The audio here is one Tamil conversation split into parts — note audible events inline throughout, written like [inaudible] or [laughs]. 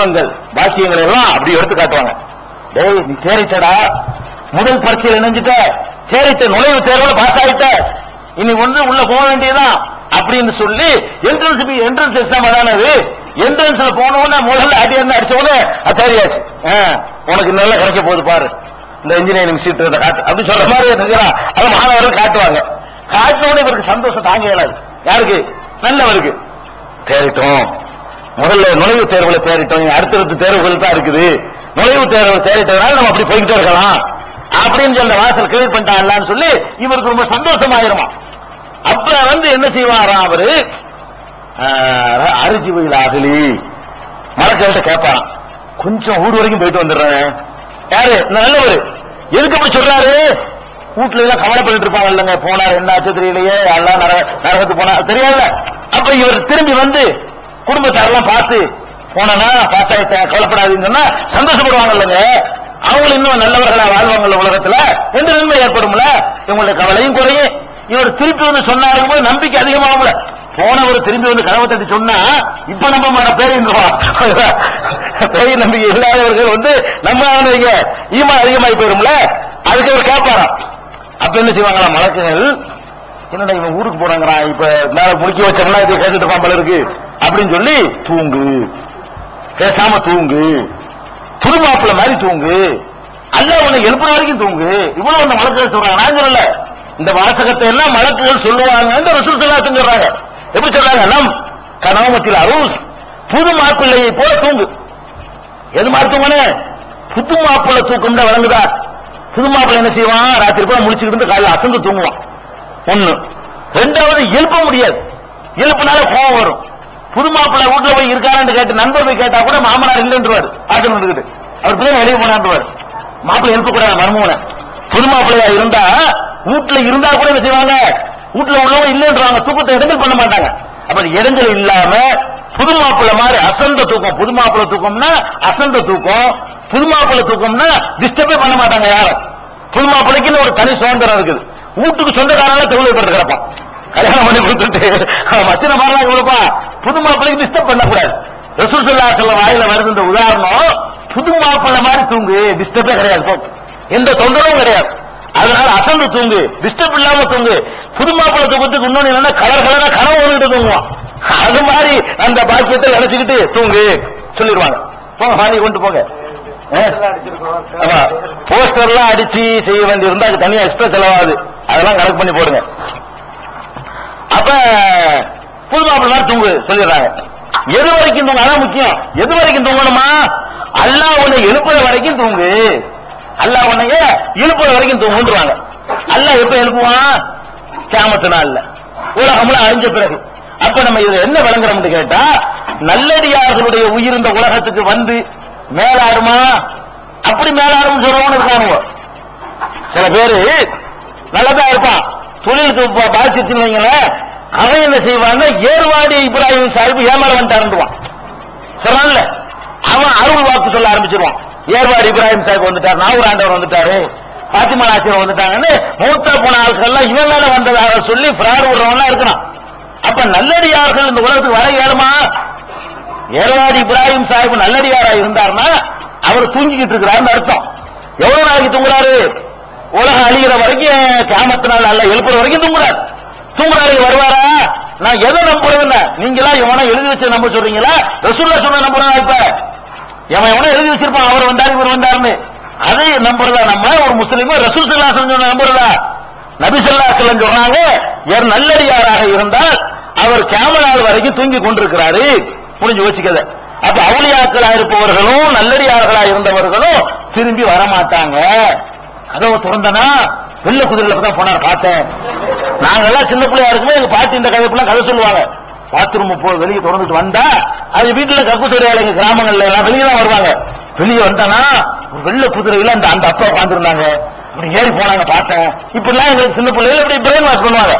புஷ்பங்கள் பாக்கியங்கள் எல்லாம் அப்படி எடுத்து காட்டுவாங்க. டேய் நீ முதல் பரீட்சையில் இணைஞ்சிட்ட. சேரிச்ச நுழைவு தேர்வுல பாஸ் ஆயிட்ட. இனி ஒன்று உள்ள போக வேண்டியதுதான். அப்படின்னு சொல்லி என்ட்ரன்ஸ் என்ட்ரன்ஸ் எக்ஸாம் அதானது? என்ட்ரன்ஸ்ல போனவொடனே முதல்ல அடி என்ன அடிச்ச உடனே அது உனக்கு நல்லா கிடைக்க போகுது பாரு. இந்த இன்ஜினியரிங் சீட் காட்டு. அப்படி சொல்ற மாதிரி இருக்கிறான் அதை மாணவர்கள் காட்டுவாங்க. காட்டினோட இவருக்கு சந்தோஷம் தாங்க இயலாது. யாருக்கு? நல்லவருக்கு. தேறிட்டோம். முதல்ல நுழைவு தேர்வுல தேறிட்டோம் இனி அடுத்தடுத்த தேர்வுகள் தான் இருக்குது. நுழைவு தேர்வு தேறிட்டதுனால நம்ம அப்படி போய்கிட்டே இருக்கலாம். அப்படின்னு சொல்ல வாசல் கிளியர் பண்ணிட்டாங்களான்னு சொல்லி இவருக்கு ரொம்ப சந்தோஷமாயிருமா. அப்ப வந்து என்ன செய்வாராம் அவரு? அரிஜி வயல் ஆகலி. மலக்கிட்ட கேட்பாராம். கொஞ்சம் ஊர் வரைக்கும் போயிட்டு வந்துடுறேன். யாரு? நல்லவர். எதுக்கு அப்படி சொல்றாரு? வீட்டுல எல்லாம் கவலைப்பட்டு இருப்பாங்க இல்லைங்க. போனார். என்ன ஆச்சு தெரியலையே. எல்லாம் நரகத்துக்கு போனா தெரியாதுல அப்ப இவர் திரும்பி வந்து குடும்பத்தாரெல்லாம் பார்த்து போனா பாஸ் கவலைப்படாதுன்னு சொன்னா சந்தோஷப்படுவாங்க இல்லைங்க அவங்களும் இன்னும் நல்லவர்களா வாழ்வாங்கல்ல உலகத்துல. எந்த நன்மை ஏற்படும்ல? இவங்களுடைய கவலையும் குறையும். இவர் திருப்பி வந்து சொன்னாரு போது நம்பிக்கை அதிகமாகும்ல. போனவர் திரும்பி வந்து கனவு தட்டி சொன்னா இப்ப நம்ம மன பேருங்குவா [laughs] பேய் நம்பிக்கை இல்லாதவர்கள் வந்து நம்ம ஈமா அதிகமாகி போயிரும்ல. அதுக்கு அவர் கேட்பாராம் அப்ப என்ன செய்வாங்களா? மலக்குகள். என்னடா இவன் ஊருக்கு போறாங்கிறான் இப்ப மேல முடிக்க வச்சோம்னா இது கேட்டுட்டு இருப்பான் போல இருக்கு. அப்படின்னு சொல்லி தூங்கு. பேசாம தூங்கு. புது மாதிரி தூங்கு. அல்ல உன்னை எழுப்புற வரைக்கும் தூங்கு. இவ்வளவு அந்த மலக்குகள் சொல்றாங்க. நான் சொல்லல. இந்த வாசகத்தை எல்லாம் மலக்குகள் சொல்லுவாங்க ரசூல் சொல்லா சொல்றாங்க. எப்படி சொல்றாங்க? நம் கனவமத்தில் அரூஸ் புது மாப்பிள்ளையை போல தூங்கு. எது மாதிரி தூங்கனே? புது மாப்பிள்ளை தூக்கம்னு வழங்குதா? புது மாப்பிள்ளை என்ன செய்வான்? ராத்திரி போல முடிச்சுக்கிட்டு இருந்து காலையில அசந்து தூங்குவான். ஒண்ணு. ரெண்டாவது எழுப்ப முடியாது. எழுப்பினால கோபம் வரும். புது மாப்பிள்ளை வீட்டுல போய் இருக்காரான்னு கேட்டு நண்பர் போய் கேட்டா கூட மாமனார் இல்லைன்றவாரு. ஆட்டம் இருக்குது அவர் பிள்ளை வெளியே போனான்றவாரு. மாப்பிள்ளை எழுப்ப கூட மருமகனை புது மாப்பிள்ளையா இருந்தா வீட்டுல இருந்தா கூட என்ன செய்வாங்க? வீட்டுல உள்ளவங்க இல்லைன்றாங்க தூக்கத்தை இடங்கள் பண்ண மாட்டாங்க. அப்ப இடங்கள் இல்லாம புது மாப்பிள்ள மாதிரி அசந்த தூக்கம். புது மாப்பிள்ள தூக்கம்னா அசந்த தூக்கம். புது மாப்பிள்ள தூக்கம்னா டிஸ்டர்பே பண்ண மாட்டாங்க யாரும். புது மாப்பிள்ளைக்குன்னு ஒரு தனி சுதந்திரம் இருக்குது. வீட்டுக்கு சொந்தக்காரனால தொழில்பட்டு கிடப்பான் கல்யாணம் பண்ணி கொடுத்துட்டு மச்சின மாதிரி கொடுப்பான் புது மாப்பிள்ளைக்கு டிஸ்டர்ப் பண்ணக்கூடாது. ரசூல் சொல்லா சொல்ல வாயில வருது இந்த உதாரணம் புது மாப்பிள்ளை மாதிரி தூங்கு டிஸ்டர்பே கிடையாது போ. எந்த தொந்தரவும் கிடையாது. அதனால அசந்து தூங்கு டிஸ்டர்ப் இல்லாம தூங்கு. புது மாப்பிள்ளை தூக்கத்துக்கு இன்னொன்னு என்னன்னா கலர் கலரா கனவு வந்துட்டு தூங்குவான். அது மாதிரி அந்த பாக்கியத்தை நினைச்சுக்கிட்டு தூங்கு சொல்லிடுவாங்க. போங்க பாதி கொண்டு போங்க. போஸ்டர்லாம் அடிச்சு செய்ய வேண்டியிருந்தா அது தனியா எக்ஸ்ட்ரா செலவாகுது. அதெல்லாம் கணக்கு பண்ணி போடுங்க. அப்ப புது மாப்பிள்ளை மாதிரி தூங்கு சொல்லிடுறாங்க. எது வரைக்கும் தூங்க? அதான் முக்கியம். எது வரைக்கும் தூங்கணுமா? அல்லாஹ் உன்னை எழுப்புற வரைக்கும் தூங்கு. அல்லாஹ் உன்னைய எழுப்புற வரைக்கும் தூங்குன்றாங்க அல்லாஹ் எப்ப எழுப்புவான்? கேமத்து நாள்ல. உலகம்ல அழிஞ்ச பிறகு. அப்ப நம்ம இதுல என்ன விளங்குறோம்னு கேட்டா நல்லடியார்களுடைய உயிர் இந்த உலகத்துக்கு வந்து மேலாடுமா? அப்படி மேலாடும் சொல்றவங்க இருக்கானுங்க. சில பேரு நல்லதா இருப்பான். தொழிலுக்கு பா- பாதிச்சுன்னு வைங்களேன். அவன் என்ன செய்வான்னா ஏர்வாடி இப்ராஹிம் சாஹிப் ஏமாற வந்துட்டாருவான் சொல்றான்ல? அவன் அருள் வாக்கு சொல்ல ஆரம்பிச்சிருவான். ஏர்வாடி இப்ராஹிம் சாஹிப் வந்துட்டார் நாகூர் ஆண்டவர் வந்துட்டாரு பாத்திமா ஆசிரியர் வந்துட்டாங்கன்னு மூத்த போன ஆட்கள்லாம் இவன் மேல வந்ததாக சொல்லி பிரார் விடுறவன் இருக்கிறான். அப்ப நல்லடியார்கள் இந்த உலகத்துக்கு வர இயலுமா? ஏர்வாடி இப்ராஹிம் சாஹிப் நல்லடியாரா இருந்தார்னா அவர் தூங்கிக்கிட்டு இருக்கிறாருன்னு அர்த்தம். எவ்வளவு நாளைக்கு தூங்குறாரு? உலகம் அழிகிற வரைக்கும் கிராமத்தினால் அல்ல எழுப்புற வரைக்கும் தூங்குறாரு. தூங்குற நாளைக்கு வருவாரா? நான் எதை நம்புறதுன்னு நீங்களா இவனை எழுதி வச்சு நம்ப சொல்றீங்களா? ரசூல்லா சொன்ன நம்புறதா இப்ப? எவன் எவனோ எழுதி வச்சிருப்பான் அவர் வந்தார் இவர் வந்தாருன்னு. அதை நம்புறதா? நம்ம ஒரு முஸ்லீம் ரசூல் சல்லா சொன்ன நம்புறதா? நபி ஸல்லல்லாஹு சொன்னாங்க வஸல்லம் சொல்றாங்க யார் நல்லடியாராக இருந்தால் அவர் கேமரால் வரைக்கும் தூங்கி கொண்டிருக்கிறாரு. புரிஞ்சு வச்சுக்கத அப்ப அவளியாக்களா இருப்பவர்களும் நல்லடியார்களா இருந்தவர்களும் திரும்பி வரமாட்டாங்க. கதவை திறந்தனா வெள்ள குதிரையில தான் போனார் பார்த்தேன். நாங்கெல்லாம் சின்ன பிள்ளையா இருக்கும்போது எங்க பாட்டி இந்த கதைப்பெல்லாம் கதை சொல்லுவாங்க. பாத்ரூம் போ வெளியே திறந்துட்டு வந்தா அது வீட்டுல கக்குசரி எங்க கிராமங்கள்ல எல்லாம் வெளியே தான் வருவாங்க. வெளியே வந்தானா ஒரு வெள்ள குதிரையில அந்த அந்த அப்பா உட்காந்துருந்தாங்க அப்படி ஏறி போனாங்க பார்த்தேன். இப்படிலாம் எங்களுக்கு சின்ன பிள்ளைகள் இப்படி பிரெயின் வாஷ் பண்ணுவாங்க.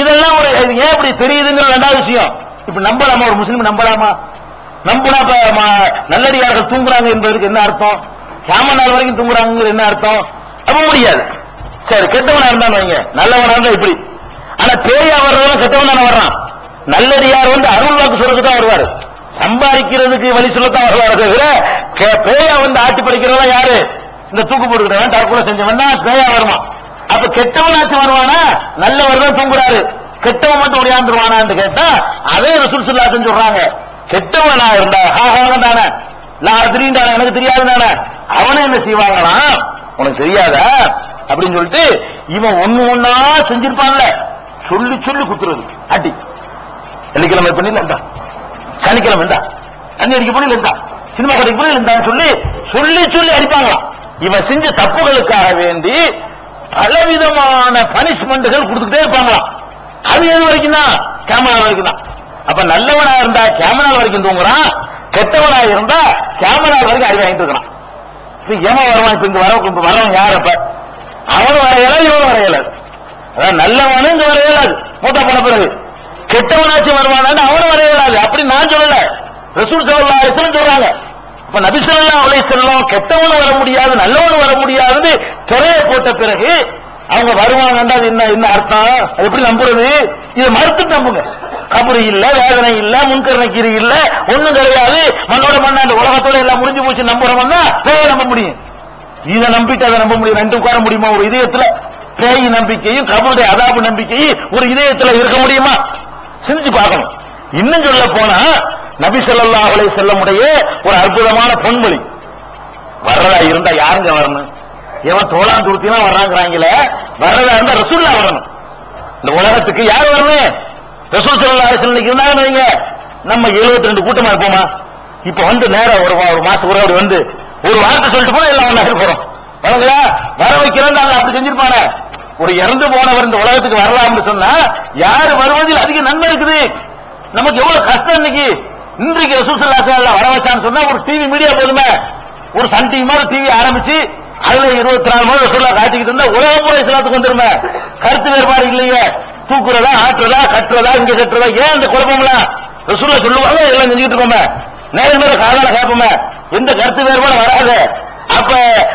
இதெல்லாம் ஒரு ஏன் இப்படி தெரியுதுங்கிற ரெண்டாவது விஷயம். இப்ப நம்பலாமா ஒரு முஸ்லீம் நம்பலாமா? நம்பினா நல்லடியார்கள் தூங்குறாங்க என்பதற்கு என்ன அர்த்தம்? சாம நாள் வரைக்கும் தூங்குறாங்க என்ன அர்த்தம்? அப்ப முடியாது சரி கெட்டவனா இருந்தான்னு வைங்க. நல்லவனா இருந்தா இப்படி. ஆனா பேயா வர்றவன் கெட்டவன் தானே வர்றான். நல்லடியார் வந்து அருள் வாக்கு சொல்றதுக்கு தான் வருவாரு. சம்பாதிக்கிறதுக்கு வழி சொல்லத்தான் வருவாரு தவிர பேயா வந்து ஆட்டி படைக்கிறவா யாரு? இந்த தூக்கு போட்டுக்கிட்டவன் தற்கொலை செஞ்சவன் தான் பேயா வருமா அப்ப கெட்டவனாச்சும் வருவானா? நல்லவர் தான் தூங்குறாரு. கெட்டவன் மட்டும் உடையாந்துருவானான்னு கேட்டா அதே ரசூல் சுல்லாத்துன்னு சொல்றாங்க கெட்டவனா இருந்தா ஹாஹாங்க தானே. நான் தெரியுந்தானே எனக்கு தெரியாது தானே. அவனை என்ன செய்வாங்களாம்? உனக்கு தெரியாதா? அப்படின்னு சொல்லிட்டு இவன் ஒண்ணு ஒன்னா செஞ்சிருப்பான்ல. சொல்லி சொல்லி குத்துறது அடி. வெள்ளிக்கிழமை பண்ணில இருந்தா சனிக்கிழமை இருந்தா அங்க அடிக்க பண்ணில இருந்தா சினிமா கடைக்கு பண்ணில இருந்தான்னு சொல்லி சொல்லி சொல்லி அடிப்பாங்களாம் இவன் செஞ்ச தப்புகளுக்காக வேண்டி பலவிதமான பனிஷ்மெண்ட்டுகள் கொடுத்துக்கிட்டே இருப்பாங்களாம் அது எது வரைக்கும் தான்? கேமரா வரைக்கும் தான். அப்ப நல்லவனா இருந்தா கேமரா வரைக்கும் தூங்குறான். கெட்டவனா இருந்தா கேமரா வரைக்கும் அடி வாங்கிட்டு இருக்கான் இப்ப ஏமா வருவான்? இப்ப இங்க வர வரவன் யார் அப்ப? அவனும் வரையல இவனும் வரையல. அதான் நல்லவனும் இங்க வரையலாது. மூத்தா போன பிறகு. கெட்டவனாச்சும் வருவானான்னு அவனும் வரையலாது. அப்படி நான் சொல்லல. ரசூல் சல்லா அலிஸ்லம் சொல்றாங்க. இப்ப நபிசல்லா அவளை செல்லும் கெட்டவனும் வர முடியாது நல்லவனும் வர முடியாதுன்னு திரைய போட்ட பிறகு அவங்க வருவாங்கன்றா அது என்ன என்ன அர்த்தம்? அது எப்படி நம்புறது? இதை மறுத்து நம்புங்க. கபரு இல்ல வேதனை இல்ல முன்கரண இல்ல ஒண்ணும் கிடையாது. மண்ணோட மண்ணாண்டு உலகத்தோட எல்லாம் முடிஞ்சு போச்சு நம்புறோம்னா தான் நம்ப முடியும். இதை நம்பிட்டு அதை நம்ப முடியும். ரெண்டு உட்கார முடியுமா? ஒரு இதயத்துல பேய் நம்பிக்கையும் கபருடைய அதாபு நம்பிக்கையும் ஒரு இதயத்துல இருக்க முடியுமா? சிந்திச்சு பார்க்கணும். இன்னும் சொல்ல போனா நபி ஸல்லல்லாஹு செல்ல முடிய ஒரு அற்புதமான பொன்மொழி. வர்றதா இருந்தா யாருங்க வரணும்? எவன் தோளான் துருத்தினா வர்றாங்கிறாங்களே வர்றதா இருந்தா ரசூல்லா வரணும். இந்த உலகத்துக்கு யார் வரணும்? ரசூல் ஸல்லல்லாஹு அலைஹி வஸல்லம் வைங்க. நம்ம 72 ரெண்டு கூட்டமா இருப்போமா? இப்ப வந்து நேரம் ஒரு வா- ஒரு மாசம் ஒரு வந்து ஒரு வார்த்தை சொல்லிட்டு போனா எல்லாம் ஒண்ணா போறோம் வரங்களா வர வைக்கிறேன் அவங்க அப்படி செஞ்சிருப்பானே. ஒரு இறந்து போனவர் இந்த உலகத்துக்கு வரலாம்னு சொன்னா யாரு வருவதில் அதிக நன்மை இருக்குது? நமக்கு எவ்வளவு கஷ்டம் இன்னைக்கு? இன்றைக்கு ரசூல் ஸல்லல்லாஹு வர வச்சான்னு சொன்னா ஒரு டிவி மீடியா போதுமே. ஒரு சன் டிவி மாதிரி டிவி ஆரம்பிச்சு அதுல இருபத்தி நாலு மணி ரசூல்லா காட்டிக்கிட்டு இருந்தா உலக முறை இஸ்லாத்துக்கு வந்துருமே. கருத்து வேறுபாடு இல்லையே. தூக்குறதா ஆட்டுறதா கட்டுறதா இங்க கட்டுறதா? ஏன் அந்த குழப்பம்லாம்? ரசூல்லா சொல்லுவாங்க எல்லாம் செஞ்சுக்கிட்டு இருக்கோமே. நேரம் நேரம் காதால கேட்போமே. எந்த கருத்து வேறுபாடு வராது. அப்ப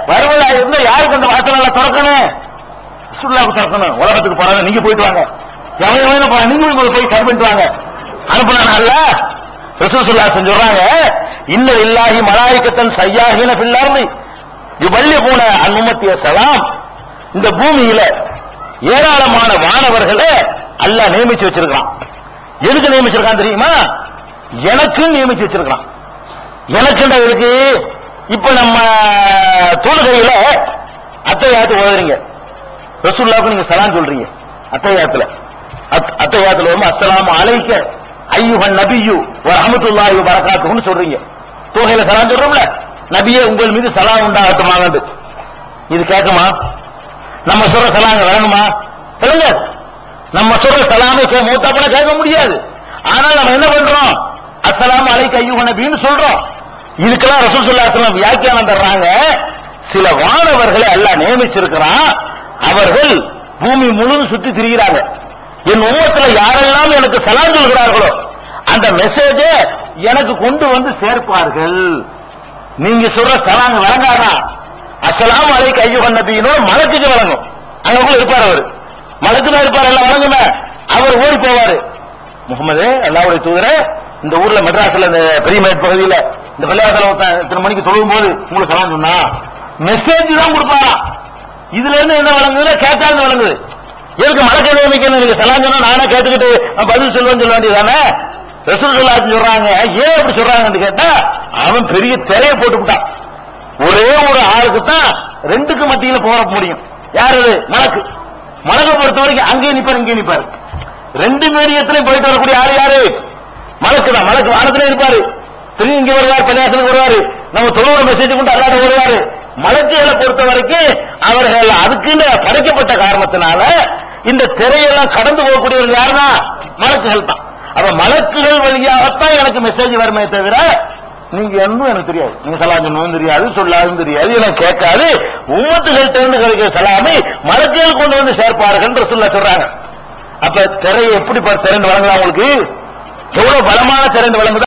வருவதா இருந்தா யாருக்கு அந்த வாசனை திறக்கணும்? சுற்றுலாவுக்கு திறக்கணும். உலகத்துக்கு போறாங்க. நீங்க போயிட்டு வாங்க. எவன் எவன் போறாங்க நீங்க போய் போய் பண்ணிட்டு வாங்க. அனுப்புனாங்கல்ல ரசூல் சொல்றாங்க இன்ன இல்லாஹி மலாய்க்கத்தன் சையாகின பிள்ளார்ந்து இவ்வள்ளி போன அனுமத்திய சலாம். இந்த பூமியில ஏராளமான மாணவர்களை அல்லாஹ் நியமிச்சு வச்சிருக்கான் எதுக்கு நியமிச்சிருக்கான் தெரியுமா? எனக்கு நியமிச்சு வச்சிருக்கான் எனக்கு இருக்கு இப்ப நம்ம தொழுகையில அத்தையாத்து ஓதுறீங்க. ரசூல்லாவுக்கு நீங்க சலாம் சொல்றீங்க. அத்தையாத்துல. அத்தையாத்துல வந்து அஸ்லாம் அலைக்க ஐயுகன் நபியு வ ரஹ்மத்துல்லாஹி வ சொல்றீங்க. தொழுகையில சலாம் சொல்றோம்ல. நபியே உங்கள் மீது சலாம் உண்டாகட்டுமாங்கன்னு இது கேட்குமா நம்ம சொல்ற சலாங்க வரணுமா சொல்லுங்க நம்ம சொல்ற சலாமை கே கேட்க முடியாது. ஆனால் நம்ம என்ன பண்றோம்? அஸ்ஸலாமு அலைக்க ஐயுஹன் நபின்னு சொல்றோம். இதுக்கெல்லாம் ரசூல் ஸல்லல்லாஹு வியாக்கியானம் தர்றாங்க. சில வானவர்களை எல்லாம் நியமிச்சிருக்கிறான். அவர்கள் பூமி முழுவதும் சுத்தி திரிகிறாங்க. என் உம்மத்துல யாரெல்லாம் எனக்கு சலாம் சொல்கிறார்களோ அந்த மெசேஜ எனக்கு கொண்டு வந்து சேர்ப்பார்கள். நீங்க சொல்ற சலாங்க வழங்காதா? அசலாம் அதை ஐயுஹன் நபியினோட மலக்குக்கு வழங்கும். அங்க கூட இருப்பார் அவர். மலக்கு தான் இருப்பார் எல்லாம் வழங்குமே. அவர் ஓடி போவாரு. முகமது அல்லாவுடைய தூதரே இந்த ஊர்ல மெட்ராஸ்ல இந்த பெரிய பகுதியில் இந்த பள்ளியாசல இத்தனை மணிக்கு தொழுகும் போது உங்களுக்கு கலாம் சொன்னா மெசேஜ் தான் கொடுப்பாரா இதுல இருந்து என்ன வழங்குதுல கேட்டாங்க வழங்குது எதுக்கு மழை நியமிக்கணும் நீங்க சலாம் சொன்னா நானே கேட்டுக்கிட்டு நான் பதில் சொல்லுவேன்னு சொல்ல வேண்டியதானே ரசூல் சொல்லாச்சு சொல்றாங்க. ஏன் அப்படி சொல்றாங்கன்னு கேட்டா அவன் பெரிய திரைய போட்டு விட்டான். ஒரே ஒரு ஆளுக்கு தான் ரெண்டுக்கு மத்தியில போற முடியும். யார் அது? மலக்கு. மலக்கை பொறுத்த வரைக்கும் அங்கேயும் நிப்பாரு இங்கேயும் நிப்பாரு. ரெண்டு மீடியத்திலையும் போயிட்டு வரக்கூடிய ஆள் யாரு? மலக்கு தான் மலக்கு வானத்திலே இருப்பாரு. திரும்பி இங்க வருவார் பன்னியாசனுக்கு வருவாரு. நம்ம தொழுவ மெசேஜ் கொண்டு அல்லாட வருவாரு. மலர்ச்சிகளை பொறுத்த வரைக்கும் அவர்கள் அதுக்குன்னு படைக்கப்பட்ட காரணத்தினால இந்த திரையெல்லாம் கடந்து போகக்கூடியவர்கள் யாருன்னா? மலக்குகள் தான். அப்ப மலக்குகள் வழியாகத்தான் எனக்கு மெசேஜ் வருமே தவிர நீங்க என்னும் எனக்கு தெரியாது. நீங்க சலாம் சொன்னதும் தெரியாது சொல்லாதும் தெரியாது எனக்கு கேட்காது. உம்மத்துகள்கிட்ட இருந்து கிடைக்கிற சலாமை மலக்குகள் கொண்டு வந்து சேர்ப்பார்கள் சொல்ல சொல்றாங்க. அப்ப திரையை எப்படி திறந்து வழங்கலாம் உங்களுக்கு? எவ்வளவு பலமான திறந்து வழங்குதா